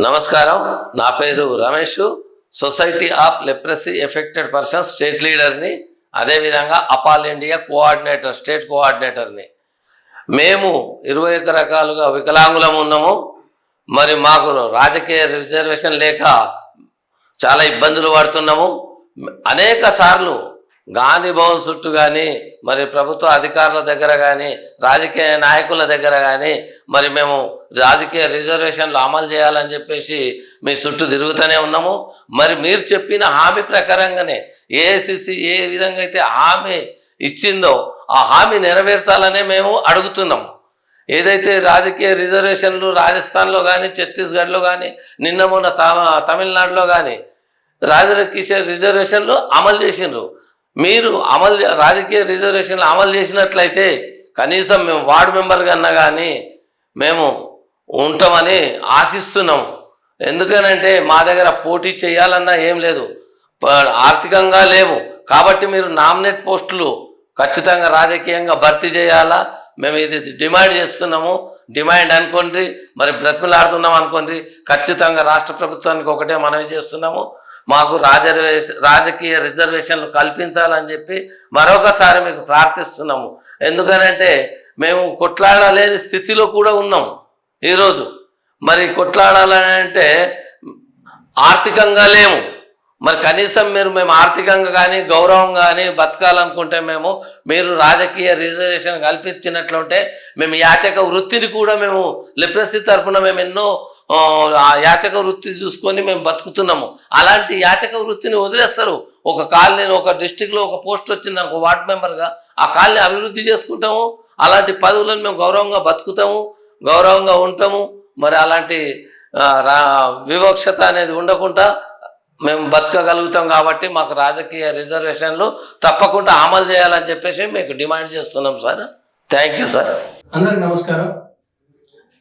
నమస్కారం. నా పేరు Ramesh. Society of leprosy affected persons state లీడర్ని అదేవిధంగా అపాల్ ఇండియా కోఆర్డినేటర్ స్టేట్ కోఆర్డినేటర్ని. మేము ఇరవై ఒక రకాలుగా వికలాంగులం ఉన్నాము. మరి మాకు రాజకీయ రిజర్వేషన్ లేక చాలా ఇబ్బందులు పడుతున్నాము. అనేక సార్లు గాంధీ భవన్ చుట్టూ కానీ మరి ప్రభుత్వ అధికారుల దగ్గర కానీ రాజకీయ నాయకుల దగ్గర కానీ మరి మేము రాజకీయ రిజర్వేషన్లు అమలు చేయాలని చెప్పేసి మీ చుట్టూ తిరుగుతూనే ఉన్నాము. మరి మీరు చెప్పిన హామీ ప్రకారంగానే ఏఐసిసి ఏ విధంగా అయితే హామీ ఇచ్చిందో ఆ హామీ నెరవేర్చాలనే మేము అడుగుతున్నాము. ఏదైతే రాజకీయ రిజర్వేషన్లు రాజస్థాన్లో కానీ ఛత్తీస్గఢ్లో కానీ నిన్న మొన్న తమిళనాడులో కానీ రాజకీయ రిజర్వేషన్లు అమలు చేసిండ్రు. మీరు అమలు రాజకీయ రిజర్వేషన్లు అమలు చేసినట్లయితే కనీసం మేము వార్డు మెంబర్ కన్నా కానీ మేము ఉంటామని ఆశిస్తున్నాం. ఎందుకనంటే మా దగ్గర పోటీ చేయాలన్నా ఏం లేదు. ఆర్థికంగా లేవు. కాబట్టి మీరు నామినేట్ పోస్టులు ఖచ్చితంగా రాజకీయంగా భర్తీ చేయాలా? మేము ఇది డిమాండ్ చేస్తున్నాము. డిమాండ్ అనుకోండి మరి బ్రతిమలాడుతున్నాం అనుకోండి ఖచ్చితంగా రాష్ట్ర ప్రభుత్వానికి ఒకటే మనవి చేస్తున్నాము. మాకు రాజర్వేష రాజకీయ రిజర్వేషన్లు కల్పించాలని చెప్పి మరొకసారి మీకు ప్రార్థిస్తున్నాము. ఎందుకనంటే మేము కొట్లాడలేని స్థితిలో కూడా ఉన్నాం ఈరోజు. మరి కొట్లాడాలని అంటే ఆర్థికంగా లేము. మరి కనీసం మీరు మేము ఆర్థికంగా కానీ గౌరవం కానీ బతకాలనుకుంటే మేము మీరు రాజకీయ రిజర్వేషన్ కల్పించినట్లుంటే మేము యాచక వృత్తిని కూడా మేము లిప్రసీ తరఫున మేము ఎన్నో ఆ, యాచక వృత్తి చూసుకొని మేము బతుకుతున్నాము. అలాంటి యాచక వృత్తిని వదిలేస్తారు. ఒక కాలనీ ఒక డిస్టిక్లో ఒక పోస్ట్ వచ్చింది ఒక వార్డ్ మెంబర్గా ఆ కాలనీ అభివృద్ధి చేసుకుంటాము. అలాంటి పదవులను మేము గౌరవంగా బతుకుతాము గౌరవంగా ఉంటాము. మరి అలాంటి రా వివక్షత అనేది ఉండకుండా మేము బతకగలుగుతాం కాబట్టి మాకు రాజకీయ రిజర్వేషన్లు తప్పకుండా అమలు చేయాలని చెప్పేసి మీకు డిమాండ్ చేస్తున్నాం సార్. థ్యాంక్ యూ సార్ అందరికి నమస్కారం.